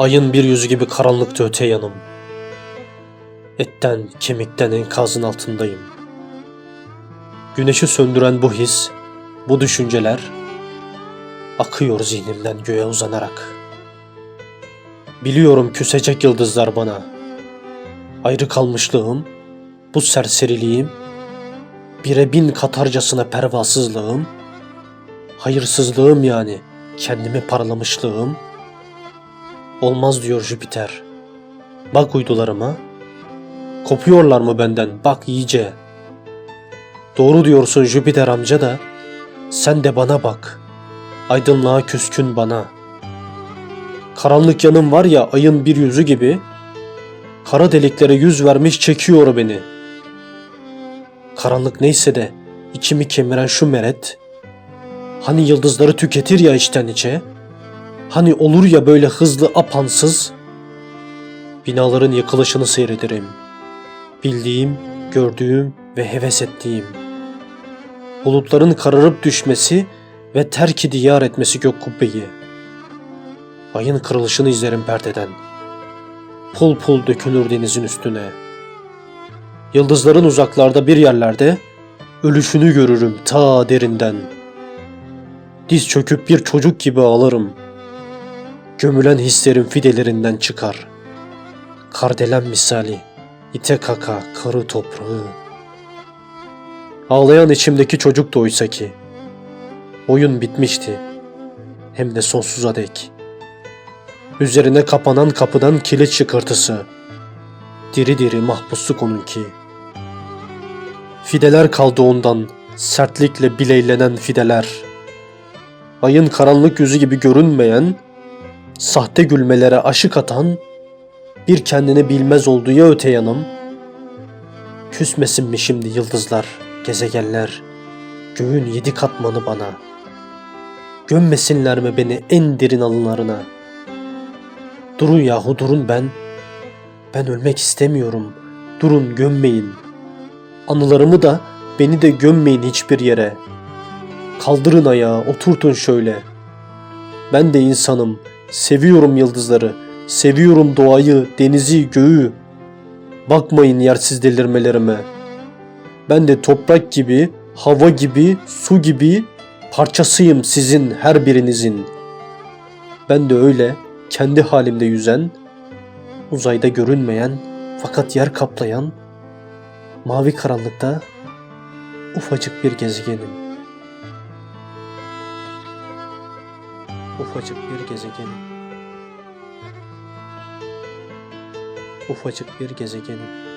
Ayın bir yüzü gibi karanlıkta öte yanım. Etten, kemikten enkazın altındayım. Güneşi söndüren bu his, bu düşünceler akıyor zihnimden göğe uzanarak. Biliyorum küsecek yıldızlar bana. Ayrı kalmışlığım, bu serseriliğim, bire bin katarcasına pervasızlığım, hayırsızlığım yani kendimi paralamışlığım, olmaz diyor Jüpiter. Bak uydularıma, kopuyorlar mı benden bak iyice. Doğru diyorsun Jüpiter amca da, sen de bana bak, aydınlığa küskün bana. Karanlık yanım var ya ayın bir yüzü gibi, kara deliklere yüz vermiş çekiyor beni. Karanlık neyse de içimi kemiren şu meret, hani yıldızları tüketir ya içten içe, hani olur ya böyle hızlı apansız, binaların yıkılışını seyrederim. Bildiğim, gördüğüm ve heves ettiğim. Bulutların kararıp düşmesi ve terk diyar etmesi gök kubbeyi. Ayın kırılışını izlerim perdeden. Pul pul dökülür denizin üstüne. Yıldızların uzaklarda bir yerlerde ölüşünü görürüm ta derinden. Diz çöküp bir çocuk gibi ağlarım. Gömülen hislerim fidelerinden çıkar. Kardelen misali, ite kaka karı toprağı. Ağlayan içimdeki çocuk da oysa ki. Oyun bitmişti. Hem de sonsuza dek. Üzerine kapanan kapıdan kilit çıkırtısı. Diri diri mahpusluk onunki. Fideler kaldı ondan, sertlikle bileylenen fideler. Ayın karanlık yüzü gibi görünmeyen, sahte gülmelere aşık atan, bir kendini bilmez olduğu ya öte yanım. Küsmesin mi şimdi yıldızlar, gezegenler, göğün yedi katmanı bana. Gömmesinler mi beni en derin alınlarına? Durun yahu durun ben. Ben ölmek istemiyorum. Durun gömmeyin. Anılarımı da beni de gömmeyin hiçbir yere. Kaldırın ayağı, oturtun şöyle. Ben de insanım. Seviyorum yıldızları. Seviyorum doğayı, denizi, göğü. Bakmayın yersiz delirmelerime. Ben de toprak gibi, hava gibi, su gibi parçasıyım sizin her birinizin. Ben de öyle kendi halimde yüzen, uzayda görünmeyen fakat yer kaplayan, mavi karanlıkta ufacık bir gezegenim. Ufacık bir gezegenim. Ufacık bir gezegenim.